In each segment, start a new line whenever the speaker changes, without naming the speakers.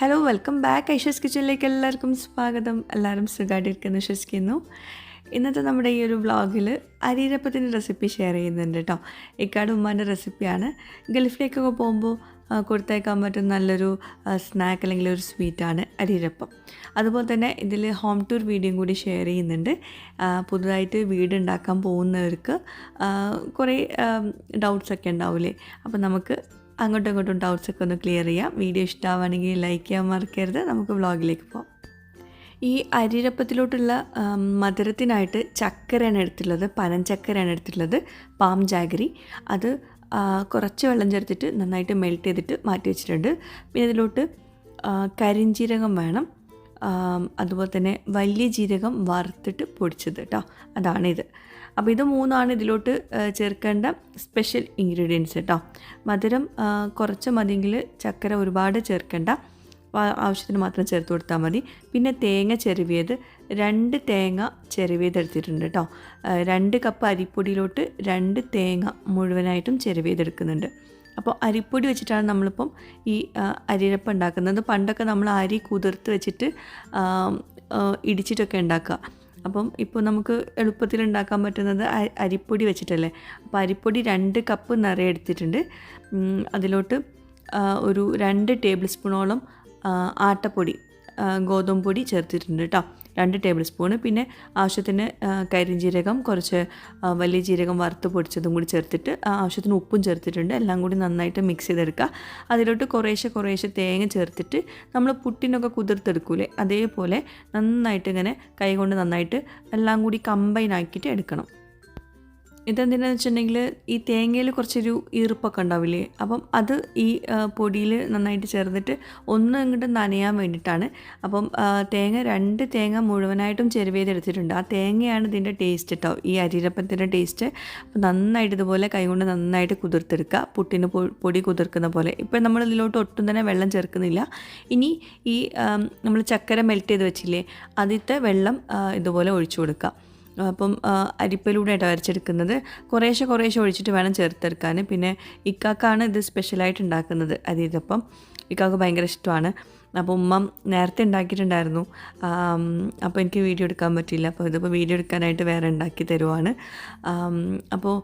Hello welcome back Aisha's കിച്ചണിലേക്ക് എല്ലാവർക്കും സ്വാഗതം. എല്ലാവരും സുഖമായിട്ടിരിക്കുന്നു വിശ്വസിക്കുന്നു ഇന്നത്തെ നമ്മുടെ ഈ ഒരു വ്ളോഗിൽ അരിയിരപ്പത്തിന്റെ റെസിപ്പി ഷെയർ ചെയ്യുന്നുണ്ട് കേട്ടോ ഇക്കാട് ഉമ്മാന്റെ റെസിപ്പിയാണ് ഗൾഫിലേക്കൊക്കെ പോകുമ്പോൾ കൊടുത്തേക്കാൻ പറ്റുന്ന നല്ലൊരു സ്നാക്ക് അല്ലെങ്കിൽ ഒരു സ്വീറ്റാണ് അരിരപ്പം. അതുപോലെ തന്നെ ഇതിൽ ഹോം ടൂർ വീഡിയോയും കൂടി ഷെയർ ചെയ്യുന്നുണ്ട്. പുതുതായിട്ട് വീട് ഉണ്ടാക്കാൻ പോകുന്നവർക്ക് കുറേ ഡൗട്ട്സൊക്കെ ഉണ്ടാവില്ലേ? അപ്പോൾ നമുക്ക് അങ്ങോട്ടും ഇങ്ങോട്ടും ഡൗട്ട്സ് ഒക്കെ ഒന്ന് ക്ലിയർ ചെയ്യാം. വീഡിയോ ഇഷ്ടമാവുകയാണെങ്കിൽ ലൈക്ക് ചെയ്യാൻ മറക്കരുത്. നമുക്ക് വ്ളോഗിലേക്ക് പോകാം ഈ അരിരപ്പത്തിലോട്ടുള്ള മധുരത്തിനായിട്ട് ചക്കരയാണ് എടുത്തിട്ടുള്ളത്. പനഞ്ചക്കരയാണ് എടുത്തിട്ടുള്ളത്. Palm jaggery. അത് കുറച്ച് വെള്ളം ചേർത്തിട്ട് നന്നായിട്ട് മെൽറ്റ് ചെയ്തിട്ട് മാറ്റി വെച്ചിട്ടുണ്ട്. പിന്നെ ഇതിലോട്ട് കരിഞ്ജീരകം വേണം. അതുപോലെ തന്നെ വലിയ ജീരകം വറുത്തിട്ട് പൊടിച്ചത് കേട്ടോ അതാണിത്. അപ്പോൾ ഇത് മൂന്നാണ് ഇതിലോട്ട് ചേർക്കേണ്ട സ്പെഷ്യൽ ഇൻഗ്രീഡിയൻസ് കേട്ടോ മധുരം കുറച്ച് മതിയെങ്കിൽ ചക്കര ഒരുപാട് ചേർക്കേണ്ട. ആവശ്യത്തിന് മാത്രം ചേർത്ത് കൊടുത്താൽ മതി. പിന്നെ തേങ്ങ ചെരുവിയത് രണ്ട് തേങ്ങ ചെറുവിയത് എടുത്തിട്ടുണ്ട് കേട്ടോ രണ്ട് കപ്പ് അരിപ്പൊടിയിലോട്ട് രണ്ട് തേങ്ങ മുഴുവനായിട്ടും ചെരുവിയതെടുക്കുന്നുണ്ട് അപ്പോൾ അരിപ്പൊടി വെച്ചിട്ടാണ് നമ്മളിപ്പം ഈ അരിരപ്പം ഉണ്ടാക്കുന്നത്. പണ്ടൊക്കെ നമ്മൾ അരി കുതിർത്ത് വെച്ചിട്ട് ഇടിച്ചിട്ടൊക്കെ ഉണ്ടാക്കുക. അപ്പം ഇപ്പോൾ നമുക്ക് എളുപ്പത്തിൽ ഉണ്ടാക്കാൻ പറ്റുന്നത് അരിപ്പൊടി വെച്ചിട്ടല്ലേ? അപ്പോൾ അരിപ്പൊടി രണ്ട് കപ്പ് നിറയെ എടുത്തിട്ടുണ്ട്. അതിലോട്ട് ഒരു രണ്ട് ടേബിൾ സ്പൂണോളം ആട്ടപ്പൊടി ഗോതമ്പ് പൊടി ചേർത്തിട്ടുണ്ട് കേട്ടോ രണ്ട് ടേബിൾ സ്പൂണ്. പിന്നെ ആവശ്യത്തിന് കരിഞ്ജീരകം കുറച്ച് വലിയ ജീരകം വറുത്ത് പൊടിച്ചതും കൂടി ചേർത്തിട്ട് ആവശ്യത്തിന് ഉപ്പും ചേർത്തിട്ടുണ്ട്. എല്ലാം കൂടി നന്നായിട്ട് മിക്സ് ചെയ്തെടുക്കുക. അതിലോട്ട് കുറേശ്ശെ കുറേശ്ശെ തേങ്ങ ചേർത്തിട്ട് നമ്മൾ പുട്ടിനൊക്കെ കുതിർത്തെടുക്കൂലേ? അതേപോലെ നന്നായിട്ട് ഇങ്ങനെ കൈകൊണ്ട് നന്നായിട്ട് എല്ലാം കൂടി കമ്പൈൻ ആക്കിയിട്ട് എടുക്കണം. ഇതെന്തിനാന്ന് വെച്ചിട്ടുണ്ടെങ്കിൽ ഈ തേങ്ങയിൽ കുറച്ചൊരു ഈർപ്പൊക്കെ ഉണ്ടാവില്ലേ? അപ്പം അത് ഈ പൊടിയിൽ നന്നായിട്ട് ചേർന്നിട്ട് ഒന്ന് ഇങ്ങോട്ട് നനയാൻ വേണ്ടിയിട്ടാണ് അപ്പം തേങ്ങ രണ്ട് തേങ്ങ മുഴുവനായിട്ടും ചെരുവേതെടുത്തിട്ടുണ്ട് ആ തേങ്ങയാണ് ഇതിന്റെ ടേസ്റ്റ് കേട്ടോ ഈ അരിരപ്പത്തിന്റെ ടേസ്റ്റ് അപ്പം നന്നായിട്ട് ഇതുപോലെ കൈകൊണ്ട് നന്നായിട്ട് കുതിർത്തെടുക്കുക. പുട്ടിന് പൊടി കുതിർക്കുന്ന പോലെ. ഇപ്പം നമ്മൾ ഇതിലോട്ട് ഒട്ടും തന്നെ വെള്ളം ചേർക്കുന്നില്ല. ഇനി ഈ നമ്മൾ ചക്കര മെൽറ്റ് ചെയ്ത് വെച്ചില്ലേ ആദ്യത്തെ വെള്ളം ഇതുപോലെ ഒഴിച്ചു കൊടുക്കുക. അപ്പം അരിപ്പയിലൂടെയായിട്ട് അരച്ചെടുക്കുന്നത് കുറേശ്ശെ കുറേശ്ശെ ഒഴിച്ചിട്ട് വേണം ചേർത്തെടുക്കാൻ. പിന്നെ ഇക്കാക്കാണ് ഇത് സ്പെഷ്യലായിട്ട് ഉണ്ടാക്കുന്നത് അരിയപ്പം ഇക്കാക്ക് ഭയങ്കര ഇഷ്ടമാണ്. അപ്പോൾ ഉമ്മ നേരത്തെ ഉണ്ടാക്കിയിട്ടുണ്ടായിരുന്നു. അപ്പോൾ എനിക്ക് വീഡിയോ എടുക്കാൻ പറ്റില്ല അപ്പോൾ ഇതിപ്പോൾ വീഡിയോ എടുക്കാനായിട്ട് വേറെ ഉണ്ടാക്കി തരുവാണ്. അപ്പോൾ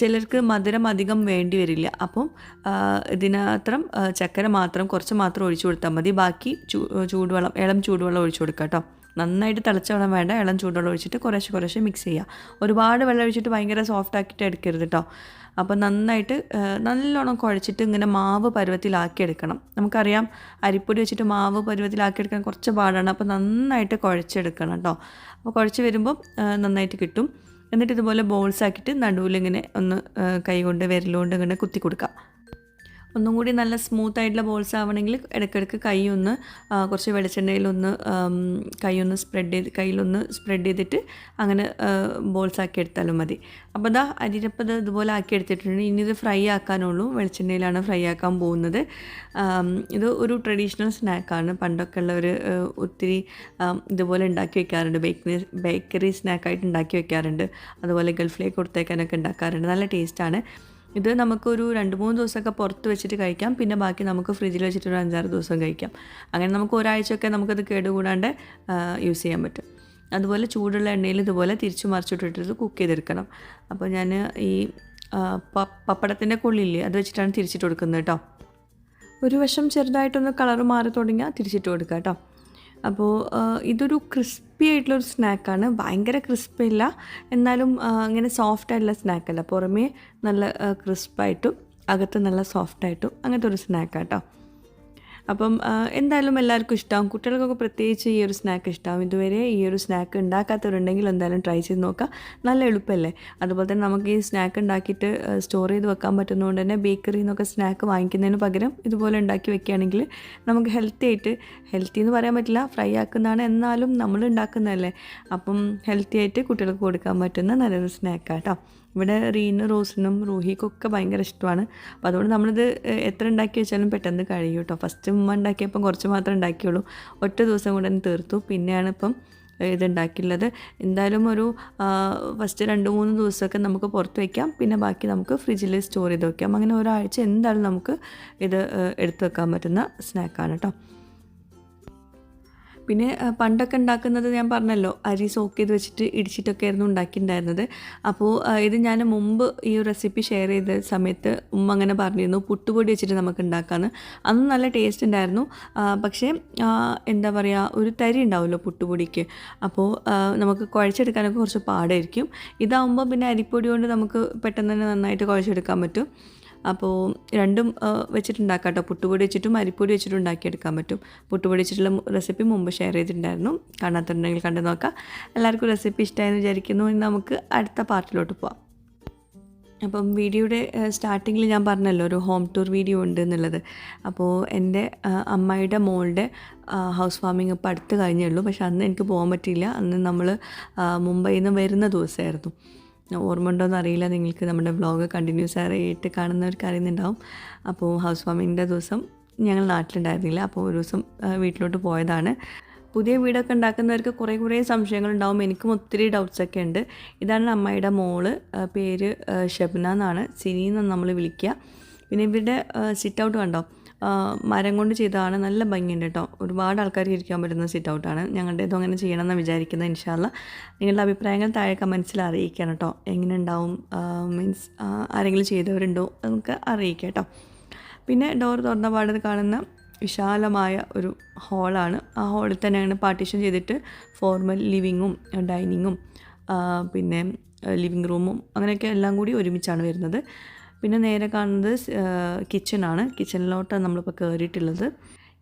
ചിലർക്ക് മധുരം അധികം വേണ്ടി വരില്ല. അപ്പം ഇതിനത്രം ചക്കര മാത്രം കുറച്ച് മാത്രം ഒഴിച്ചു കൊടുത്താൽ മതി. ബാക്കി ചൂടുവെള്ളം ഇളം ചൂടുവെള്ളം ഒഴിച്ചു കൊടുക്കാം കേട്ടോ നന്നായിട്ട് തിളച്ച വെള്ളം വേണ്ട ഇളം ചൂടുവെള്ളം ഒഴിച്ചിട്ട് കുറേശ്ശെ കുറേശ്ശെ മിക്സ് ചെയ്യുക ഒരുപാട് വെള്ളം ഒഴിച്ചിട്ട് ഭയങ്കര സോഫ്റ്റ് ആക്കിയിട്ട് എടുക്കരുത് കേട്ടോ അപ്പോൾ നന്നായിട്ട് നല്ലോണം കുഴച്ചിട്ട് ഇങ്ങനെ മാവ് പരുവത്തിലാക്കി എടുക്കണം. നമുക്കറിയാം അരിപ്പൊടി വെച്ചിട്ട് മാവ് പരുവത്തിലാക്കിയെടുക്കാൻ കുറച്ച് പാടാണ്. അപ്പോൾ നന്നായിട്ട് കുഴച്ചെടുക്കണം കേട്ടോ അപ്പോൾ കുഴച്ച് വരുമ്പോൾ നന്നായിട്ട് കിട്ടും. എന്നിട്ട് ഇതുപോലെ ബോൾസ് ആക്കിയിട്ട് നടുവിലിങ്ങനെ ഒന്ന് കൈ കൊണ്ട് വിരലുകൊണ്ട് ഇങ്ങനെ കുത്തി കൊടുക്കുക ഒന്നും കൂടി നല്ല സ്മൂത്ത് ആയിട്ടുള്ള ബോൾസ് ആവണമെങ്കിൽ ഇടയ്ക്കിടയ്ക്ക് കൈ ഒന്ന് കുറച്ച് വെളിച്ചെണ്ണയിലൊന്ന് കൈയൊന്ന് സ്പ്രെഡ് ചെയ്ത് കയ്യിലൊന്ന് സ്പ്രെഡ് ചെയ്തിട്ട് അങ്ങനെ ബോൾസ് ആക്കി എടുത്താലും മതി. അപ്പോൾ ഇതാ അരിരപ്പത് ഇതുപോലെ ആക്കി എടുത്തിട്ടുണ്ട്. ഇനി ഇത് ഫ്രൈ ആക്കാനുള്ളൂ. വെളിച്ചെണ്ണയിലാണ് ഫ്രൈ ആക്കാൻ പോകുന്നത്. ഇത് ഒരു ട്രഡീഷണൽ സ്നാക്കാണ് പണ്ടൊക്കെ ഉള്ളവർ ഒത്തിരി ഇതുപോലെ ഉണ്ടാക്കി വെക്കാറുണ്ട്. ബേക്കറി ബേക്കറി സ്നാക്കായിട്ട് ഉണ്ടാക്കി വെക്കാറുണ്ട്. അതുപോലെ ഗൾഫിലേക്ക് കൊടുത്തേക്കാനൊക്കെ ഉണ്ടാക്കാറുണ്ട്. നല്ല ടേസ്റ്റാണ് ഇത് നമുക്കൊരു രണ്ട് മൂന്ന് ദിവസമൊക്കെ പുറത്ത് വെച്ചിട്ട് കഴിക്കാം. പിന്നെ ബാക്കി നമുക്ക് ഫ്രിഡ്ജിൽ വെച്ചിട്ട് ഒരു അഞ്ചാറ് ദിവസം കഴിക്കാം. അങ്ങനെ നമുക്ക് ഒരാഴ്ചയൊക്കെ നമുക്കത് കേടുകൂടാണ്ട് യൂസ് ചെയ്യാൻ പറ്റും. അതുപോലെ ചൂടുള്ള എണ്ണയിൽ ഇതുപോലെ തിരിച്ചു മറിച്ചിട്ടിട്ട് കുക്ക് ചെയ്തെടുക്കണം. അപ്പോൾ ഞാൻ ഈ പപ്പടത്തിന്റെ കൊള്ളില്ലേ അത് വെച്ചിട്ടാണ് തിരിച്ചിട്ട് കൊടുക്കുന്നത് കേട്ടോ. ഒരു വശം ചെറുതായിട്ടൊന്ന് കളർ മാറി തുടങ്ങിയാൽ തിരിച്ചിട്ട് കൊടുക്കുക കേട്ടോ. അപ്പോൾ ഇതൊരു ക്രിസ്പി ആയിട്ടുള്ളൊരു സ്നാക്കാണ്. ഭയങ്കര ക്രിസ്പി അല്ല എന്നാലും ഇങ്ങനെ സോഫ്റ്റ് ആയിട്ടുള്ള സ്നാക്കല്ല. പുറമേ നല്ല ക്രിസ്പായിട്ടും അകത്ത് നല്ല സോഫ്റ്റായിട്ടും അങ്ങനത്തെ ഒരു സ്നാക്കാട്ടോ. അപ്പം എന്തായാലും എല്ലാവർക്കും ഇഷ്ടമാവും കുട്ടികൾക്കൊക്കെ പ്രത്യേകിച്ച് ഈ ഒരു സ്നാക്ക് ഇഷ്ടമാവും ഇതുവരെ ഈ ഒരു സ്നാക്ക് ഉണ്ടാക്കാത്തവരുണ്ടെങ്കിൽ എന്തായാലും ട്രൈ ചെയ്ത് നോക്കാം. നല്ല എളുപ്പമല്ലേ അതുപോലെ തന്നെ നമുക്ക് ഈ സ്നാക്ക് ഉണ്ടാക്കിയിട്ട് സ്റ്റോർ ചെയ്ത് വെക്കാൻ പറ്റുന്നതുകൊണ്ട് തന്നെ ബേക്കറിയിൽ നിന്നൊക്കെ സ്നാക്ക് വാങ്ങിക്കുന്നതിന് പകരം ഇതുപോലെ ഉണ്ടാക്കി വെക്കുകയാണെങ്കിൽ നമുക്ക് ഹെൽത്തി ആയിട്ട് ഹെൽത്തി എന്ന് പറയാൻ പറ്റില്ല ഫ്രൈ ആക്കുന്നതാണ് എന്നാലും നമ്മൾ ഉണ്ടാക്കുന്നതല്ലേ? അപ്പം ഹെൽത്തി ആയിട്ട് കുട്ടികൾക്ക് കൊടുക്കാൻ പറ്റുന്ന നല്ലൊരു സ്നാക്കാട്ടോ ഇവിടെ റീന് റോസിനും റൂഹിക്കൊക്കെ ഭയങ്കര ഇഷ്ടമാണ്. അപ്പോൾ അതുകൊണ്ട് നമ്മളിത് എത്ര ഉണ്ടാക്കി വെച്ചാലും പെട്ടെന്ന് കഴിയും കേട്ടോ ഫസ്റ്റ് ഉമ്മ ഉണ്ടാക്കിയപ്പം കുറച്ച് മാത്രമേ ഉണ്ടാക്കിയുള്ളൂ. ഒറ്റ ദിവസം കൊണ്ട് തന്നെ തീർത്തു. പിന്നെയാണ് ഇപ്പം ഇതുണ്ടാക്കിയുള്ളത്. എന്തായാലും ഒരു ഫസ്റ്റ് രണ്ട് മൂന്ന് ദിവസമൊക്കെ നമുക്ക് പുറത്ത് വയ്ക്കാം പിന്നെ ബാക്കി നമുക്ക് ഫ്രിഡ്ജിൽ സ്റ്റോർ ചെയ്ത് വയ്ക്കാം അങ്ങനെ ഒരാഴ്ച എന്തായാലും നമുക്ക് ഇത് എടുത്തു വെക്കാൻ പറ്റുന്ന സ്നാക്കാണ് കേട്ടോ. പിന്നെ പണ്ടൊക്കെ ഉണ്ടാക്കുന്നത് ഞാൻ പറഞ്ഞല്ലോ അരി സോക്ക് ചെയ്ത് വെച്ചിട്ട് ഇടിച്ചിട്ടൊക്കെ ആയിരുന്നു ഉണ്ടാക്കിയിട്ടുണ്ടായിരുന്നത് അപ്പോൾ ഇത് ഞാൻ മുമ്പ് ഈ റെസിപ്പി ഷെയർ ചെയ്ത സമയത്ത് ഉമ്മ അങ്ങനെ പറഞ്ഞിരുന്നു പുട്ടുപൊടി വെച്ചിട്ട് നമുക്ക് ഉണ്ടാക്കാമെന്ന് അന്ന് നല്ല ടേസ്റ്റ് ഉണ്ടായിരുന്നു. പക്ഷേ എന്താ പറയുക ഒരു തരി ഉണ്ടാവുമല്ലോ പുട്ടുപൊടിക്ക്. അപ്പോൾ നമുക്ക് കുഴച്ചെടുക്കാനൊക്കെ കുറച്ച് പാടായിരിക്കും. ഇതാവുമ്പോൾ പിന്നെ അരിപ്പൊടി കൊണ്ട് നമുക്ക് പെട്ടെന്ന് തന്നെ നന്നായിട്ട് കുഴച്ചെടുക്കാൻ പറ്റും. അപ്പോൾ രണ്ടും വെച്ചിട്ടുണ്ടാക്കാം കേട്ടോ പുട്ടുപൊടി വെച്ചിട്ടും അരിപ്പൊടി വെച്ചിട്ടും ഉണ്ടാക്കിയെടുക്കാൻ പറ്റും. പുട്ടുപൊടി വെച്ചിട്ടുള്ള റെസിപ്പി മുമ്പ് ഷെയർ ചെയ്തിട്ടുണ്ടായിരുന്നു. കാണാത്തുണ്ടെങ്കിൽ കണ്ടു നോക്കാം. എല്ലാവർക്കും റെസിപ്പി ഇഷ്ടമായെന്ന് വിചാരിക്കുന്നു. ഇനി നമുക്ക് അടുത്ത പാർട്ടിലോട്ട് പോവാം. അപ്പം വീഡിയോയുടെ സ്റ്റാർട്ടിങ്ങിൽ ഞാൻ പറഞ്ഞല്ലോ ഒരു ഹോം ടൂർ വീഡിയോ ഉണ്ട് എന്നുള്ളത്. അപ്പോൾ എന്റെ അമ്മയുടെ മോളുടെ ഹൗസ് വാമിങ് ഇപ്പോൾ അടുത്ത് കഴിഞ്ഞേ ഉള്ളൂ. പക്ഷെ അന്ന് എനിക്ക് പോകാൻ പറ്റിയില്ല. അന്ന് നമ്മൾ മുംബൈയിൽ നിന്ന് വരുന്ന ദിവസമായിരുന്നു. ഓർമ്മ ഉണ്ടോയെന്ന് അറിയില്ല നിങ്ങൾക്ക് നമ്മുടെ വ്ളോഗ് കണ്ടിന്യൂസ് ആയിട്ട് കാണുന്നവർക്ക് അറിയുന്നുണ്ടാവും. അപ്പോൾ ഹൗസ് വാമിങ്ങിന്റെ ദിവസം ഞങ്ങൾ നാട്ടിലുണ്ടായിരുന്നില്ല. അപ്പോൾ ഒരു ദിവസം വീട്ടിലോട്ട് പോയതാണ്. പുതിയ വീടൊക്കെ ഉണ്ടാക്കുന്നവർക്ക് കുറേ കുറേ സംശയങ്ങളുണ്ടാവും. എനിക്കും ഒത്തിരി ഡൗട്ട്സൊക്കെ ഉണ്ട്. ഇതാണ് അമ്മയുടെ മോൾ. പേര് ഷബ്ന എന്നാണ്. സിനി എന്നാണ് നമ്മൾ വിളിക്കുക. പിന്നെ ഇവരുടെ സിറ്റ് ഔട്ട് കണ്ടോ? മരം കൊണ്ട് ചെയ്തതാണ് നല്ല ഭംഗിയുണ്ട് കേട്ടോ ഒരുപാട് ആൾക്കാർ ഇരിക്കാൻ പറ്റുന്ന സിറ്റ് ഔട്ടാണ് ഞങ്ങളുടെ ഇതും അങ്ങനെ ചെയ്യണമെന്ന് വിചാരിക്കുന്നത് ഇൻഷാല്ല നിങ്ങളുടെ അഭിപ്രായങ്ങൾ താഴെ കമൻസിൽ അറിയിക്കണം കേട്ടോ എങ്ങനെ ഉണ്ടാവും മീൻസ് ആരെങ്കിലും ചെയ്തവരുണ്ടോ? നമുക്ക് അറിയിക്കാം കേട്ടോ പിന്നെ ഡോർ തുറന്ന പാടത്ത് കാണുന്ന വിശാലമായ ഒരു ഹോളാണ് ആ ഹോളിൽ തന്നെ അങ്ങനെ പാർട്ടീഷൻ ചെയ്തിട്ട് ഫോർമൽ ലിവിങ്ങും ഡൈനിങ്ങും പിന്നെ ലിവിങ് റൂമും അങ്ങനെയൊക്കെ എല്ലാം കൂടി ഒരുമിച്ചാണ് വരുന്നത്. പിന്നെ നേരെ കാണുന്നത് കിച്ചണാണ് കിച്ചണിലോട്ടാണ് നമ്മളിപ്പോൾ കയറിയിട്ടുള്ളത്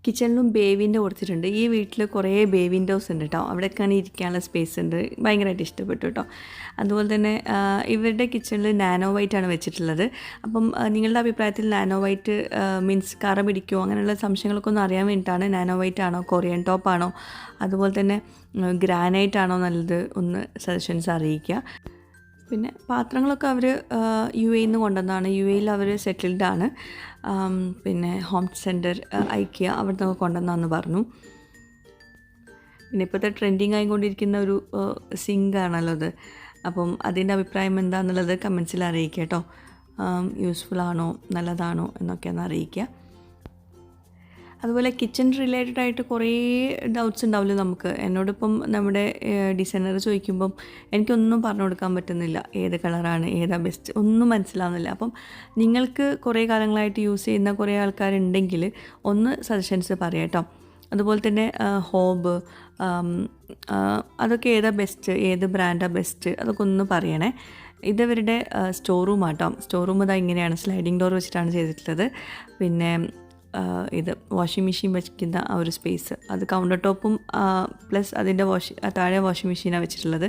കിച്ചണിലും ബേ കൊടുത്തിട്ടുണ്ട്. ഈ വീട്ടിൽ കുറേ ബേ വിൻഡോസ് ഉണ്ട് കേട്ടോ അവിടെയൊക്കെയാണ് ഇരിക്കാനുള്ള സ്പേസ് ഉണ്ട്. ഭയങ്കരമായിട്ട് ഇഷ്ടപ്പെട്ടു കേട്ടോ അതുപോലെ തന്നെ ഇവരുടെ കിച്ചണിൽ നാനോ വൈറ്റ് ആണ് വെച്ചിട്ടുള്ളത്. അപ്പം നിങ്ങളുടെ അഭിപ്രായത്തിൽ നാനോ വൈറ്റ് മീൻസ് കറ പിടിക്കുമോ അങ്ങനെയുള്ള സംശയങ്ങളൊക്കെ ഒന്ന് അറിയാൻ വേണ്ടിയിട്ടാണ് നാനോ വൈറ്റ് ആണോ കൊറിയൻ ടോപ്പ് ആണോ? അതുപോലെ തന്നെ ഗ്രാനൈറ്റ് ആണോ നല്ലത്? ഒന്ന് സജഷൻസ് അറിയിക്കുക. പിന്നെ പാത്രങ്ങളൊക്കെ അവർ യു എയിൽ നിന്ന് കൊണ്ടുവന്നതാണ്. യു എയിൽ അവർ സെറ്റിൽഡ് ആണ് പിന്നെ ഹോം സെന്റർ ഐക്യ അവിടെ നിന്നൊക്കെ കൊണ്ടുവന്നാന്ന് പറഞ്ഞു. പിന്നെ ഇപ്പോഴത്തെ ട്രെൻഡിങ് ആയിക്കൊണ്ടിരിക്കുന്ന ഒരു സിങ്ക് ആണല്ലോ അത്. അപ്പം അതിന്റെ അഭിപ്രായം എന്താണെന്നുള്ളത് കമൻസിൽ അറിയിക്കുക കേട്ടോ. യൂസ്ഫുൾ ആണോ? നല്ലതാണോ? എന്നൊക്കെ ഒന്ന് അറിയിക്കുക അതുപോലെ കിച്ചൺ റിലേറ്റഡ് ആയിട്ട് കുറേ ഡൗട്ട്സ് ഉണ്ടാവില്ല നമുക്ക്? എന്നോടിപ്പം നമ്മുടെ ഡിസൈനർ ചോദിക്കുമ്പം എനിക്കൊന്നും പറഞ്ഞു കൊടുക്കാൻ പറ്റുന്നില്ല. ഏത് കളറാണ് ഏതാ ബെസ്റ്റ് ഒന്നും മനസ്സിലാവുന്നില്ല. അപ്പം നിങ്ങൾക്ക് കുറേ കാലങ്ങളായിട്ട് യൂസ് ചെയ്യുന്ന കുറേ ആൾക്കാരുണ്ടെങ്കിൽ ഒന്ന് സജഷൻസ് പറയാം അതുപോലെ തന്നെ ഹോബ് അതൊക്കെ ഏതാ ബെസ്റ്റ് ഏത് ബ്രാൻഡാ ബെസ്റ്റ് അതൊക്കെ ഒന്ന് പറയണേ. ഇതവരുടെ സ്റ്റോർ റൂം ആട്ടോ സ്റ്റോർ റൂം ഇതാ ഇങ്ങനെയാണ്. സ്ലൈഡിങ് ഡോർ വെച്ചിട്ടാണ് ചെയ്തിട്ടുള്ളത്. പിന്നെ ഇത് വാഷിംഗ് മെഷീൻ വയ്ക്കുന്ന ആ ഒരു സ്പേസ് അത് കൗണ്ടർ ടോപ്പും പ്ലസ് അതിന്റെ വാഷ് താഴെ വാഷിംഗ് മെഷീനാണ് വെച്ചിട്ടുള്ളത്.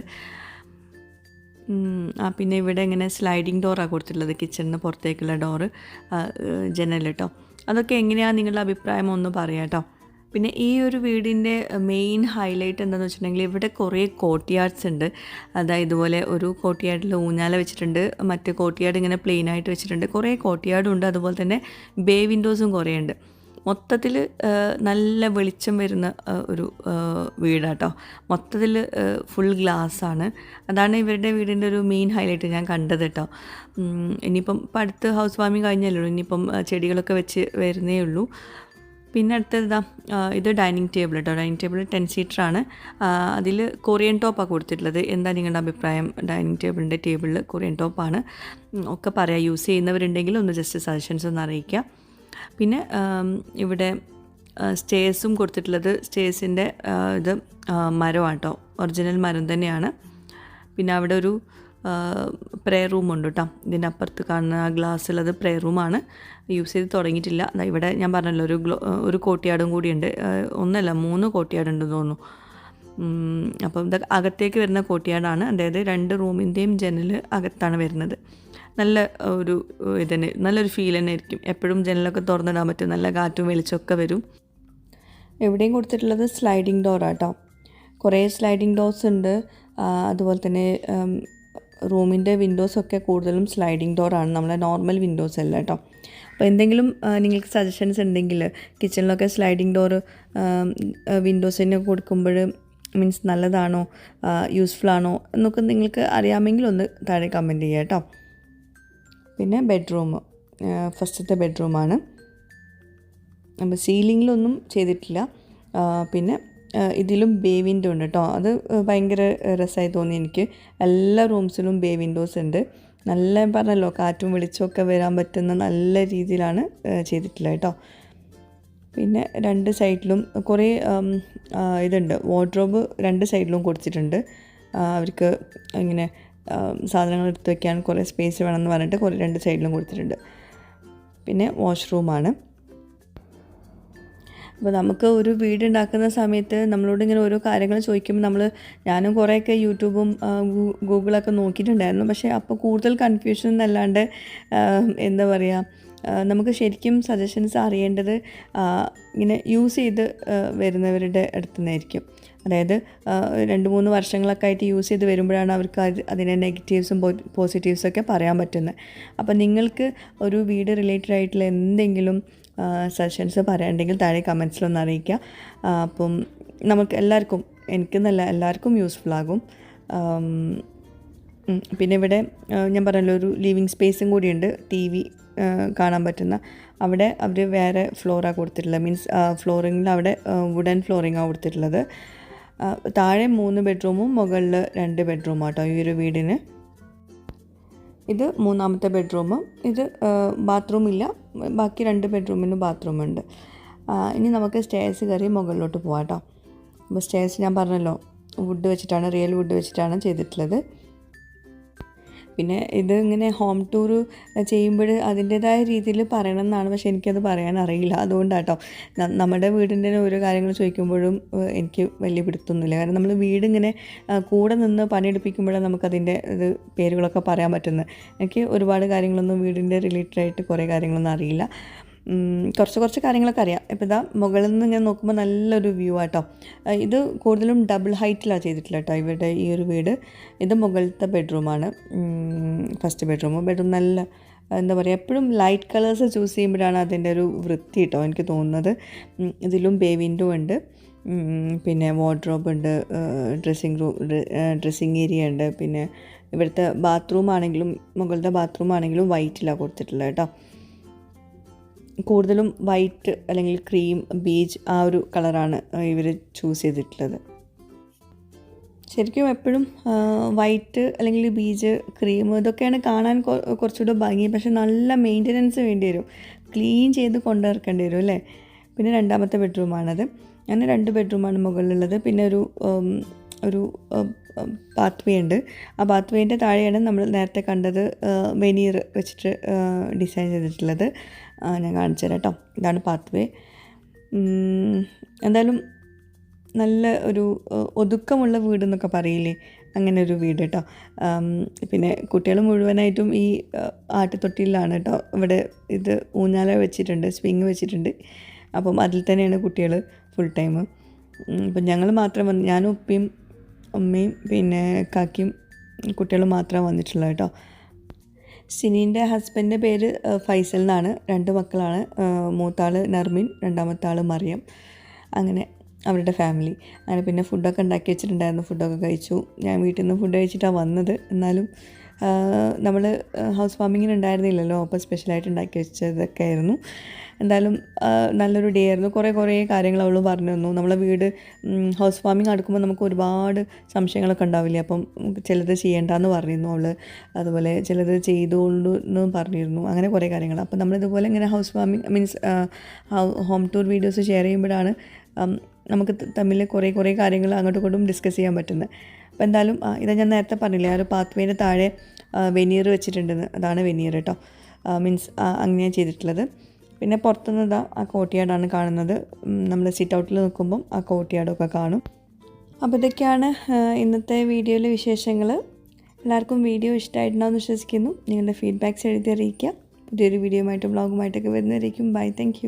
ആ പിന്നെ ഇവിടെ ഇങ്ങനെ സ്ലൈഡിങ് ഡോറാണ് കൊടുത്തിട്ടുള്ളത് കിച്ചണിന് പുറത്തേക്കുള്ള ഡോറ് ജനൽ കേട്ടോ അതൊക്കെ എങ്ങനെയാണ് നിങ്ങളുടെ അഭിപ്രായം? ഒന്ന് പറയാം കേട്ടോ പിന്നെ ഈ ഒരു വീടിന്റെ മെയിൻ ഹൈലൈറ്റ് എന്താണെന്ന് വെച്ചിട്ടുണ്ടെങ്കിൽ ഇവിടെ കുറേ കോട്ടിയാർഡ്സ് ഉണ്ട്. അതായത് ഇതുപോലെ ഒരു കോട്ടിയാർഡിൽ ഊഞ്ഞാല വെച്ചിട്ടുണ്ട് മറ്റ് കോട്ടിയാർഡ് ഇങ്ങനെ പ്ലെയിൻ ആയിട്ട് വെച്ചിട്ടുണ്ട്. കുറേ കോട്ടിയാർഡും ഉണ്ട് അതുപോലെ തന്നെ ബേ വിൻഡോസും കുറേ ഉണ്ട്. മൊത്തത്തിൽ നല്ല വെളിച്ചം വരുന്ന ഒരു വീടാട്ടോ. മൊത്തത്തിൽ ഫുൾ ഗ്ലാസ് ആണ്. അതാണ് ഇവരുടെ വീടിന്റെ ഒരു മെയിൻ ഹൈലൈറ്റ് ഞാൻ കണ്ടത് കേട്ടോ. ഇനിയിപ്പം ഇപ്പം അടുത്ത് ഹൗസ് വാമിങ് കഴിഞ്ഞല്ലോ ഇനിയിപ്പം ചെടികളൊക്കെ വെച്ച് വരുന്നേ ഉള്ളൂ. പിന്നെ അടുത്തത് ഇതാ ഇത് ഡൈനിങ് ടേബിൾ കേട്ടോ ഡൈനിങ് ടേബിൾ ടെൻ സീറ്ററാണ് അതിൽ കൊറിയൻ ടോപ്പാണ് കൊടുത്തിട്ടുള്ളത്. എന്താ നിങ്ങളുടെ അഭിപ്രായം? ഡൈനിങ് ടേബിളിന്റെ ടേബിളിൽ കൊറിയൻ ടോപ്പാണ്. ഒക്കെ പറയാം. യൂസ് ചെയ്യുന്നവരുണ്ടെങ്കിൽ ഒന്ന് ജസ്റ്റ് സജഷൻസ് ഒന്ന് അറിയിക്കുക പിന്നെ ഇവിടെ സ്റ്റേഴ്സും കൊടുത്തിട്ടുള്ളത് സ്റ്റേഴ്സിന്റെ ഇത് മരമാണ് കേട്ടോ ഒറിജിനൽ മരം തന്നെയാണ്. പിന്നെ അവിടെ ഒരു പ്രേ റൂം ഉണ്ട് കേട്ടോ ഇതിന്റെ അപ്പുറത്ത് കാണുന്ന ആ ഗ്ലാസ്സുള്ളത് പ്രേ റൂമാണ് യൂസ് ചെയ്ത് തുടങ്ങിയിട്ടില്ല. ഇവിടെ ഞാൻ പറഞ്ഞല്ലോ ഒരു ഗ്ലോ ഒരു കോട്ടിയാടും കൂടിയുണ്ട് ഒന്നല്ല മൂന്ന് കോട്ടിയാടുണ്ടെന്ന് തോന്നുന്നു. അപ്പം ഇത് അകത്തേക്ക് വരുന്ന കോട്ടിയാടാണ്. അതായത് രണ്ട് റൂമിന്റെയും ജനൽ അകത്താണ് വരുന്നത്. നല്ല ഒരു ഇത് തന്നെ നല്ലൊരു ഫീൽ തന്നെ ആയിരിക്കും. എപ്പോഴും ജനലൊക്കെ തുറന്നിടാൻ പറ്റും. നല്ല കാറ്റും വെളിച്ചമൊക്കെ വരും. എവിടെയും കൊടുത്തിട്ടുള്ളത് സ്ലൈഡിങ് ഡോറാട്ടോ കുറേ സ്ലൈഡിങ് ഡോർസ് ഉണ്ട്. അതുപോലെ തന്നെ റൂമിന്റെ വിൻഡോസൊക്കെ കൂടുതലും സ്ലൈഡിങ് ഡോറാണ് നമ്മളെ നോർമൽ വിൻഡോസ് അല്ല കേട്ടോ അപ്പോൾ എന്തെങ്കിലും നിങ്ങൾക്ക് സജഷൻസ് ഉണ്ടെങ്കിൽ കിച്ചണിലൊക്കെ സ്ലൈഡിങ് ഡോറ് വിൻഡോസിന് കൊടുക്കുമ്പോൾ മീൻസ് നല്ലതാണോ യൂസ്ഫുൾ ആണോ എന്നൊക്കെ നിങ്ങൾക്ക് അറിയാമെങ്കിൽ ഒന്ന് താഴെ കമന്റ് ചെയ്യുക കേട്ടോ പിന്നെ ബെഡ്റൂം ഫസ്റ്റത്തെ ബെഡ്റൂമാണ് അപ്പോൾ സീലിങ്ങിലൊന്നും ചെയ്തിട്ടില്ല. പിന്നെ ഇതിലും ബേ വിൻഡോ ഉണ്ട് കേട്ടോ അത് ഭയങ്കര രസമായി തോന്നി എനിക്ക്. എല്ലാ റൂംസിലും ബേ വിൻഡോസ് ഉണ്ട്. നല്ല പറഞ്ഞല്ലോ കാറ്റും വെളിച്ചമൊക്കെ വരാൻ പറ്റുന്ന നല്ല രീതിയിലാണ് ചെയ്തിട്ടുള്ളത് കേട്ടോ പിന്നെ രണ്ട് സൈഡിലും കുറേ ഇതുണ്ട്. വാർഡ്രോബ് രണ്ട് സൈഡിലും കൊടുത്തിട്ടുണ്ട്. അവർക്ക് ഇങ്ങനെ സാധനങ്ങൾ എടുത്ത് വയ്ക്കാൻ കുറേ സ്പേസ് വേണമെന്ന് പറഞ്ഞിട്ട് കുറേ രണ്ട് സൈഡിലും കൊടുത്തിട്ടുണ്ട്. പിന്നെ വാഷ്റൂമാണ് അപ്പോൾ നമുക്ക് ഒരു വീട് ഉണ്ടാക്കുന്ന സമയത്ത് നമ്മളോട് ഇങ്ങനെ ഓരോ കാര്യങ്ങൾ ചോദിക്കുമ്പോൾ നമ്മൾ ഞാനും കുറേയൊക്കെ യൂട്യൂബും ഗൂഗിളൊക്കെ നോക്കിയിട്ടുണ്ടായിരുന്നു. പക്ഷേ അപ്പോൾ കൂടുതൽ കൺഫ്യൂഷൻ എന്നല്ലാണ്ട് എന്താ പറയുക നമുക്ക് ശരിക്കും സജഷൻസ് അറിയേണ്ടത് ഇങ്ങനെ യൂസ് ചെയ്ത് വരുന്നവരുടെ അടുത്തു നിന്നായിരിക്കും അതായത് രണ്ട് മൂന്ന് വർഷങ്ങളൊക്കെ ആയിട്ട് യൂസ് ചെയ്ത് വരുമ്പോഴാണ് അവർക്ക് അതിനെ നെഗറ്റീവ്സും പോസിറ്റീവ്സൊക്കെ പറയാൻ പറ്റുന്നത് അപ്പോൾ നിങ്ങൾക്ക് ഒരു വീട് റിലേറ്റഡ് ആയിട്ടുള്ള എന്തെങ്കിലും സജഷൻസ് പറയാനുണ്ടെങ്കിൽ താഴെ കമൻസിലൊന്ന് അറിയിക്കുക അപ്പം നമുക്ക് എല്ലാവർക്കും എനിക്ക് നല്ല എല്ലാവർക്കും യൂസ്ഫുൾ ആകും. പിന്നെ ഇവിടെ ഞാൻ പറഞ്ഞല്ലോ ഒരു ലിവിങ് സ്പേസും കൂടിയുണ്ട്. ടി വി കാണാൻ പറ്റുന്ന. അവിടെ അവർ വേറെ ഫ്ലോറാണ് കൊടുത്തിട്ടുള്ളത്. മീൻസ് ഫ്ലോറിങ്ങിൽ അവിടെ വുഡൻ ഫ്ലോറിങ്ങാണ് കൊടുത്തിട്ടുള്ളത്. താഴെ മൂന്ന് ബെഡ്റൂമും മുകളിൽ രണ്ട് ബെഡ്റൂമാണ് കേട്ടോ ഈ ഒരു വീടിന്. ഇത് മൂന്നാമത്തെ ബെഡ്റൂം ഇത് ബാത്റൂം ഇല്ല. ബാക്കി രണ്ട് ബെഡ്റൂമിനും ബാത്റൂമുണ്ട്. ഇനി നമുക്ക് സ്റ്റേഴ്സ് കയറി മുകളിലോട്ട് പോകാം കേട്ടോ അപ്പോൾ സ്റ്റേഴ്സ് ഞാൻ പറഞ്ഞല്ലോ വുഡ് വെച്ചിട്ടാണ് റിയൽ വുഡ് വെച്ചിട്ടാണ് ചെയ്തിട്ടുള്ളത്. പിന്നെ ഇത് ഇങ്ങനെ ഹോം ടൂർ ചെയ്യുമ്പോൾ അതിന്റേതായ രീതിയിൽ പറയണം എന്നാണ് പക്ഷേ എനിക്കത് പറയാൻ അറിയില്ല. അതുകൊണ്ടാട്ടോ. നമ്മുടെ വീടിന്റെ ഓരോ കാര്യങ്ങൾ ചോദിക്കുമ്പോഴും എനിക്ക് വലിയ പിടുത്തൊന്നുമില്ല. കാരണം നമ്മൾ വീടിങ്ങനെ കൂടെ നിന്ന് പണിയെടുപ്പിക്കുമ്പോഴാണ് നമുക്കതിന്റെ ഇത് പേരുകളൊക്കെ പറയാൻ പറ്റുന്നത്. എനിക്ക് ഒരുപാട് കാര്യങ്ങളൊന്നും വീടിന്റെ റിലേറ്റഡ് ആയിട്ട് കുറേ കാര്യങ്ങളൊന്നും അറിയില്ല. കുറച്ച് കുറച്ച് കാര്യങ്ങളൊക്കെ അറിയാം. ഇപ്പോൾ ഇതാ മുകളിൽ നിന്ന് ഞാൻ നോക്കുമ്പോൾ നല്ലൊരു വ്യൂ ആട്ടോ ഇത് കൂടുതലും ഡബിൾ ഹൈറ്റിലാണ് ചെയ്തിട്ടില്ല കേട്ടോ ഇവിടെ ഈ ഒരു വീട്. ഇത് മുകളിലത്തെ ബെഡ്റൂമാണ് ഫസ്റ്റ് ബെഡ്റൂം ബെഡ്റൂം നല്ല എന്താ പറയുക എപ്പോഴും ലൈറ്റ് കളേഴ്സ് ചൂസ് ചെയ്യുമ്പോഴാണ് അതിന്റെ ഒരു വൃത്തി കേട്ടോ എനിക്ക് തോന്നുന്നത്. ഇതിലും ബേ വിൻഡോ ഉണ്ട്. പിന്നെ വാർഡ്രോബ് ഉണ്ട്. ഡ്രസ്സിങ് റൂം ഡ്രസ്സിങ് ഏരിയ ഉണ്ട്. പിന്നെ ഇവിടുത്തെ ബാത്റൂം ആണെങ്കിലും മുകളിലത്തെ ബാത്റൂം ആണെങ്കിലും വൈറ്റിലാണ് കൊടുത്തിട്ടുള്ളത് കേട്ടോ കൂടുതലും വൈറ്റ് അല്ലെങ്കിൽ ക്രീം ബീച്ച് ആ ഒരു കളറാണ് ഇവർ ചൂസ് ചെയ്തിട്ടുള്ളത്. ശരിക്കും എപ്പോഴും വൈറ്റ് അല്ലെങ്കിൽ ബീജ് ക്രീം ഇതൊക്കെയാണ് കാണാൻ കുറച്ചുകൂടെ ഭംഗി. പക്ഷെ നല്ല മെയിന്റനൻസ് വേണ്ടി വരും. ക്ലീൻ ചെയ്ത് കൊണ്ടിറക്കേണ്ടി വരും അല്ലേ? പിന്നെ രണ്ടാമത്തെ ബെഡ്റൂമാണത്. അങ്ങനെ രണ്ട് ബെഡ്റൂമാണ് മുകളിലുള്ളത്. പിന്നെ ഒരു ഒരു പാത്ത് വേ ഉണ്ട് ആ പാത്ത് വേന്റെ താഴെയാണ് നമ്മൾ നേരത്തെ കണ്ടത് വെനീർ വെച്ചിട്ട് ഡിസൈൻ ചെയ്തിട്ടുള്ളത്. ഞാൻ കാണിച്ചു തരാം കേട്ടോ ഇതാണ് പാത്ത് വേ എന്തായാലും നല്ല ഒരു ഒതുക്കമുള്ള വീട് എന്നൊക്കെ പറയില്ലേ? അങ്ങനെ ഒരു വീട് കേട്ടോ പിന്നെ കുട്ടികൾ മുഴുവനായിട്ടും ഈ ആട്ടുതൊട്ടിയിലാണ് കേട്ടോ ഇവിടെ ഇത് ഊഞ്ഞാല വെച്ചിട്ടുണ്ട് സ്വിങ് വെച്ചിട്ടുണ്ട്. അപ്പം അതിൽ തന്നെയാണ് കുട്ടികൾ ഫുൾ ടൈം. അപ്പം ഞങ്ങൾ മാത്രം വന്ന് ഞാനും ഉപ്പയും അമ്മയും പിന്നെ കാക്കിയും കുട്ടികളും മാത്രമാണ് വന്നിട്ടുള്ളൂ കേട്ടോ. സിനീന്റെ ഹസ്ബൻഡിന്റെ പേര് ഫൈസൽ എന്നാണ്. രണ്ട് മക്കളാണ്. മൂത്താൾ നർമിൻ രണ്ടാമത്തെ ആൾ മറിയം. അങ്ങനെ അവരുടെ ഫാമിലി. അങ്ങനെ പിന്നെ ഫുഡൊക്കെ ഉണ്ടാക്കി വെച്ചിട്ടുണ്ടായിരുന്നു. ഫുഡൊക്കെ കഴിച്ചു. ഞാൻ വീട്ടിൽ നിന്ന് ഫുഡ് കഴിച്ചിട്ടാണ് വന്നത്. എന്നാലും നമ്മൾ ഹൗസ് വാമിങ്ങിന് ഉണ്ടായിരുന്നില്ലല്ലോ അപ്പോൾ സ്പെഷ്യലായിട്ട് ഉണ്ടാക്കി വെച്ചതൊക്കെ ആയിരുന്നു എന്തായാലും നല്ലൊരു ഡേ ആയിരുന്നു. കുറേ കുറേ കാര്യങ്ങൾ അവൾ പറഞ്ഞു തന്നു. നമ്മളെ വീട് ഹൗസ് വാമിങ് അടുക്കുമ്പോൾ നമുക്ക് ഒരുപാട് സംശയങ്ങളൊക്കെ ഉണ്ടാവില്ലേ? അപ്പം ചിലത് ചെയ്യേണ്ടെന്ന് പറഞ്ഞിരുന്നു അവൾ അതുപോലെ ചിലത് ചെയ്തുകൊണ്ട് എന്ന് പറഞ്ഞിരുന്നു. അങ്ങനെ കുറേ കാര്യങ്ങൾ. അപ്പം നമ്മളിതുപോലെ ഇങ്ങനെ house വാമിങ് means home tour videos share ചെയ്യുമ്പോഴാണ് നമുക്ക് തമ്മിൽ കുറേ കുറേ കാര്യങ്ങൾ അങ്ങോട്ടും ഇങ്ങോട്ടും ഡിസ്കസ് ചെയ്യാൻ പറ്റുന്നത് അപ്പോൾ എന്തായാലും ഇതാ ഞാൻ നേരത്തെ പറഞ്ഞില്ലേ ആ ഒരു പാത്വേന്റെ താഴെ വെനീർ വെച്ചിട്ടുണ്ടെന്ന് അതാണ് വെനീർ കേട്ടോ മീൻസ് അങ്ങനെയാണ് ചെയ്തിട്ടുള്ളത്. പിന്നെ പുറത്തുനിന്ന് ഇതാ ആ കോട്ടിയാടാണ് കാണുന്നത്. നമ്മൾ സിറ്റ് ഔട്ടിൽ നിൽക്കുമ്പം ആ കോട്ടിയാടൊക്കെ കാണും. അപ്പോൾ ഇതൊക്കെയാണ് ഇന്നത്തെ വീഡിയോയിലെ വിശേഷങ്ങൾ എല്ലാവർക്കും വീഡിയോ ഇഷ്ടമായിട്ടുണ്ടാവും വിശ്വസിക്കുന്നു. നിങ്ങളുടെ ഫീഡ്ബാക്ക്സ് എഴുതി അറിയിക്കുക. പുതിയൊരു വീഡിയോയുമായിട്ടും ബ്ലോഗുമായിട്ടൊക്കെ വരുന്നതായിരിക്കും. Bye thank